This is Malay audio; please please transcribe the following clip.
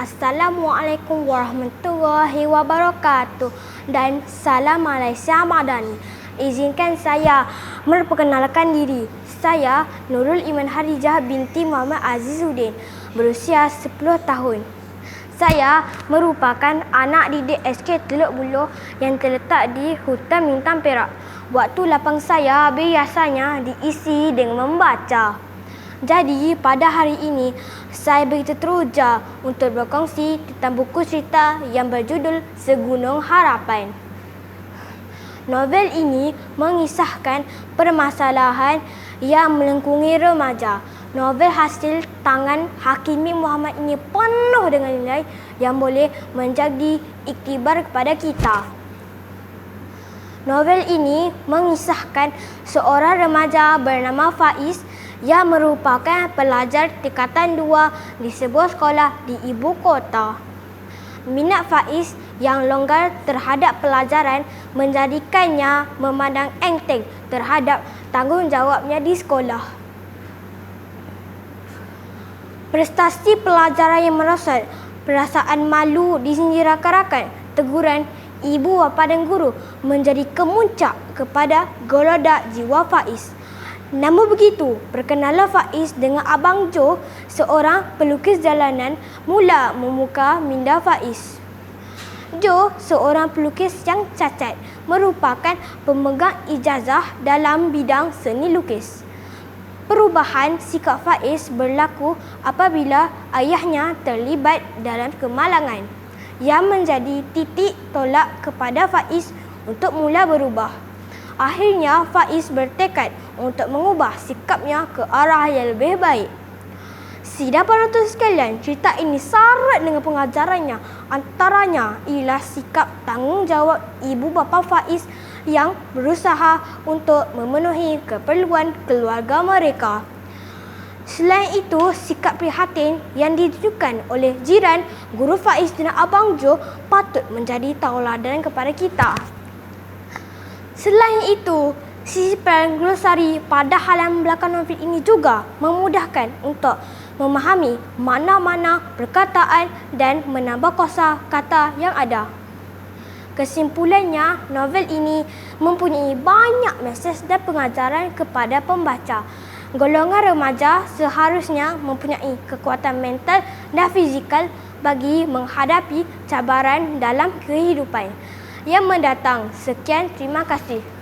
Assalamualaikum warahmatullahi wabarakatuh dan salam Malaysia Madani. Izinkan saya memperkenalkan diri. Saya Nurul Iman Harijah binti Muhammad Azizuddin, berusia 10 tahun. Saya merupakan anak didik SK Teluk Buluh yang terletak di Hutan Bintang Perak. Waktu lapang saya biasanya diisi dengan membaca. Jadi pada hari ini saya begitu teruja untuk berkongsi tentang buku cerita yang berjudul Segunung Harapan. Novel ini mengisahkan permasalahan yang melengkungi remaja. Novel hasil tangan Hakimi Muhammad ini penuh dengan nilai yang boleh menjadi iktibar kepada kita. Novel ini mengisahkan seorang remaja bernama Faiz yang merupakan pelajar tingkatan dua di sebuah sekolah di ibu kota. Minat Faiz yang longgar terhadap pelajaran menjadikannya memandang enteng terhadap tanggungjawabnya di sekolah. Prestasi pelajaran yang merosot, perasaan malu disinjirakan rakan, teguran ibu bapa dan guru menjadi kemuncak kepada golodak jiwa Faiz. Namun begitu, perkenalan Faiz dengan Abang Jo, seorang pelukis jalanan, mula memuka minda Faiz. Jo, seorang pelukis yang cacat, merupakan pemegang ijazah dalam bidang seni lukis. Perubahan sikap Faiz berlaku apabila ayahnya terlibat dalam kemalangan yang menjadi titik tolak kepada Faiz untuk mula berubah. Akhirnya Faiz bertekad untuk mengubah sikapnya ke arah yang lebih baik. Sidang penonton sekalian, cerita ini syarat dengan pengajarannya. Antaranya ialah sikap tanggungjawab ibu bapa Faiz yang berusaha untuk memenuhi keperluan keluarga mereka. Selain itu, sikap prihatin yang ditujukan oleh jiran, guru Faiz dan Abang Jo patut menjadi tauladan kepada kita. Selain itu, sisipan glosari pada halaman belakang novel ini juga memudahkan untuk memahami mana-mana perkataan dan menambah kosa kata yang ada. Kesimpulannya, novel ini mempunyai banyak mesej dan pengajaran kepada pembaca. Golongan remaja seharusnya mempunyai kekuatan mental dan fizikal bagi menghadapi cabaran dalam kehidupan yang mendatang. Sekian, terima kasih.